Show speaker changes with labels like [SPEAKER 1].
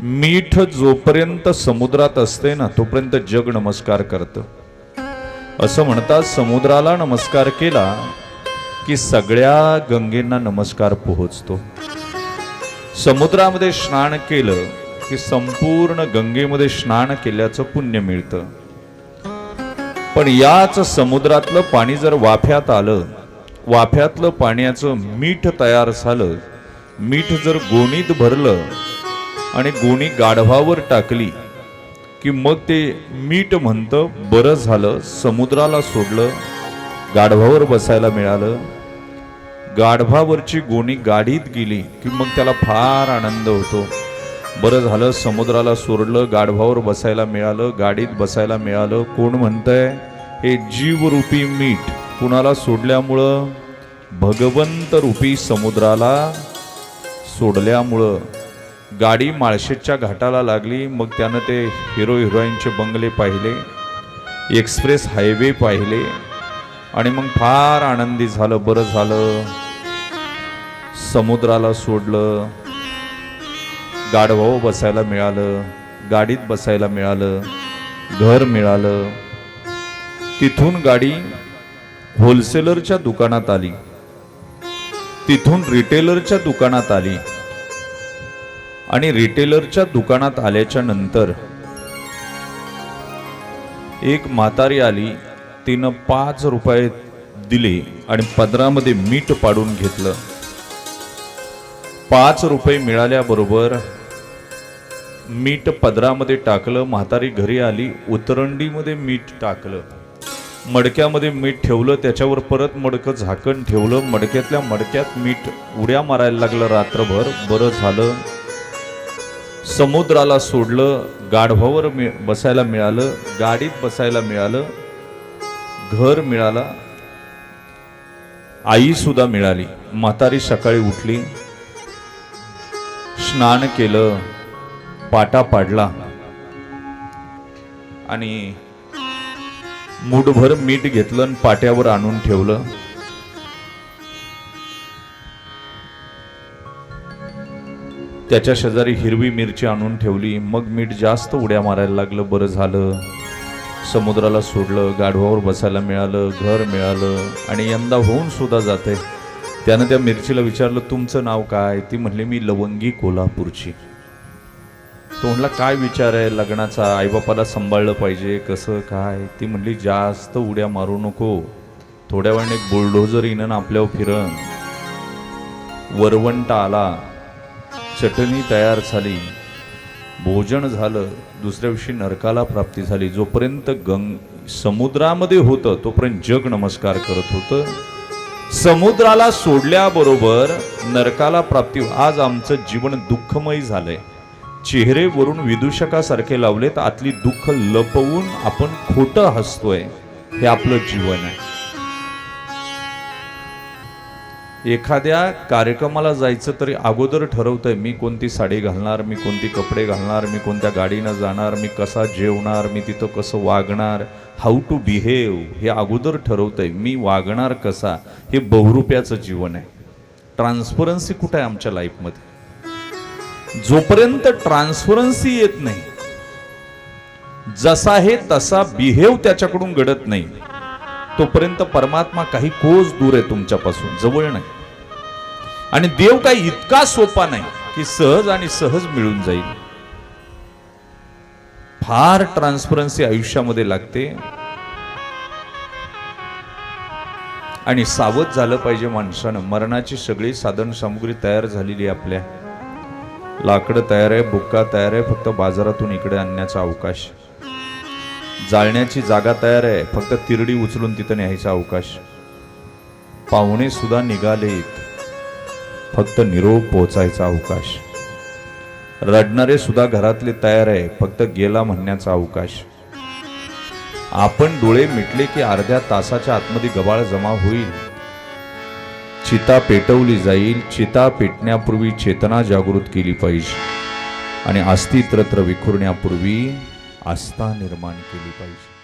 [SPEAKER 1] मीठ जोपर्यंत समुद्रात असते ना तोपर्यंत जग नमस्कार करतं. असं म्हणतात समुद्राला नमस्कार केला की सगळ्या गंगेंना नमस्कार पोहोचतो. समुद्रामध्ये स्नान केलं की संपूर्ण गंगेमध्ये स्नान केल्याचं पुण्य मिळतं. पण याच समुद्रातलं पाणी जर वाफ्यात आलं वाफ्यातलं पाण्याचं मीठ तयार झालं मीठ जर गोणीत भरलं आणि गोणी गाढवावर टाकली की मग ते मीठ म्हणतं बरं झालं समुद्राला सोडलं गाढवावर बसायला मिळालं. गाढवावरची गोणी गाडीत गेली की मग त्याला फार आनंद होतो. बरं झालं समुद्राला सोडलं गाढवावर बसायला मिळालं गाडीत बसायला मिळालं. कोण म्हणतंय? हे जीवरूपी मीठ कुणाला सोडल्यामुळं? भगवंत रूपी समुद्राला सोडल्यामुळं. गाडी माळशेजच्या घाटाला लागली. मग त्यानं ते हिरो हिरोईनचे बंगले पाहिले. एक्सप्रेस हायवे पाहिले. आणि मग फार आनंदी झालं बरं झालं. समुद्राला सोडलं. गाढवावं बसायला मिळालं. गाडीत बसायला मिळालं. घर मिळालं. तिथून गाडी होलसेलरच्या दुकानात आली. तिथून रिटेलरच्या दुकानात आली. आणि रिटेलरच्या दुकानात आल्याच्यानंतर एक म्हातारी आली. तिनं पाच रुपये दिले आणि पदरामध्ये मीठ पाडून घेतलं. पाच रुपये मिळाल्याबरोबर मीठ पदरामध्ये टाकलं. म्हातारी घरी आली उतरंडीमध्ये मीठ टाकलं. मडक्यामध्ये मीठ ठेवलं त्याच्यावर परत मडकं झाकण ठेवलं. मडक्यातल्या मडक्यात मीठ उड्या मारायला लागलं रात्रभर. बरं झालं समुद्राला सोडलं गाढवावर मि बसायला मिळालं गाडीत बसायला मिळालं घर मिळाला आई सुद्धा मिळाली. म्हातारी सकाळी उठली स्नान केलं पाटा पाडला. आणि मूठभर मीठ घेतलं आणि पाट्यावर आणून ठेवलं. त्याच्या शेजारी हिरवी मिरची आणून ठेवली. मग मीठ जास्त उड्या मारायला लागलं बरं झालं. समुद्राला सोडलं गाढवावर बसायला मिळालं घर मिळालं आणि यंदा होऊन सुद्धा जाते. त्यानं त्या मिरचीला विचारलं तुमचं नाव काय? ती म्हणली मी लवंगी कोल्हापूरची. तो म्हणला काय विचार आहे लग्नाचा? आईबापाला सांभाळलं पाहिजे कसं काय? ती म्हणली जास्त उड्या मारू नको. थोड्या वेळाने एक बुलडोजर येणं आपल्यावर फिरण वरवंट आला. चटणी तयार झाली. भोजन झालं. दुसऱ्या दिवशी नरकाला प्राप्ती झाली. जोपर्यंत गंग समुद्रामध्ये होतं तोपर्यंत जग नमस्कार करत होतं. समुद्राला सोडल्याबरोबर नरकाला प्राप्ती आज आमचं जीवन दुःखमय झालंय. चेहरेवरून विदूषकासारखे लावलेत. आतली दुःख लपवून आपण खोटं हसतोय. हे आपलं जीवन आहे. एखाद्या कार्यक्रमाला जायचं तरी अगोदर ठरवतंय मी कोणती साडी घालणार मी कोणती कपडे घालणार मी कोणत्या गाडीनं जाणार मी कसा जेवणार मी तिथं कसं वागणार हाऊ टू बिहेव हे अगोदर ठरवतंय मी वागणार कसा हे बहुरूप्याचं जीवन आहे. ट्रान्सपरन्सी कुठं आहे आमच्या लाईफमध्ये जोपर्यंत ट्रान्सपरन्सी येत नाही जसा आहे तसा बिहेव त्याच्याकडून घडत नाही. तोपर्यंत परमात्मा काही कोस दूर आहे तुमच्यापासून जवळ नाही. आणि देव काही इतका सोपा नाही की सहज आणि सहज मिळून जाईल. फार ट्रान्सपरन्सी आयुष्यामध्ये लागते. आणि सावध झालं पाहिजे माणसानं. मरणाची सगळी साधन सामुग्री तयार झालेली आहे आपल्या. लाकडं तयार आहे बुक्का तयार आहे फक्त बाजारातून इकडे आणण्याचा अवकाश. जाळण्याची जागा तयार आहे फक्त तिरडी उचलून तिथं न्यायचा अवकाश. पाहुणे सुद्धा निघालेत. फक्त निरोप पोचायचा अवकाश. रडणारे सुद्धा घरातले तयार आहे फक्त गेला म्हणण्याचा अवकाश. आपण डोळे मिटले की अर्ध्या तासाच्या आतमध्ये गबाळ जमा होईल. चिता पेटवली जाईल चिता पेटण्यापूर्वी चेतना जागृत केली पाहिजे आणि अस्थित्रत्र विखुरण्यापूर्वी आस्था निर्माण केली पाहिजे.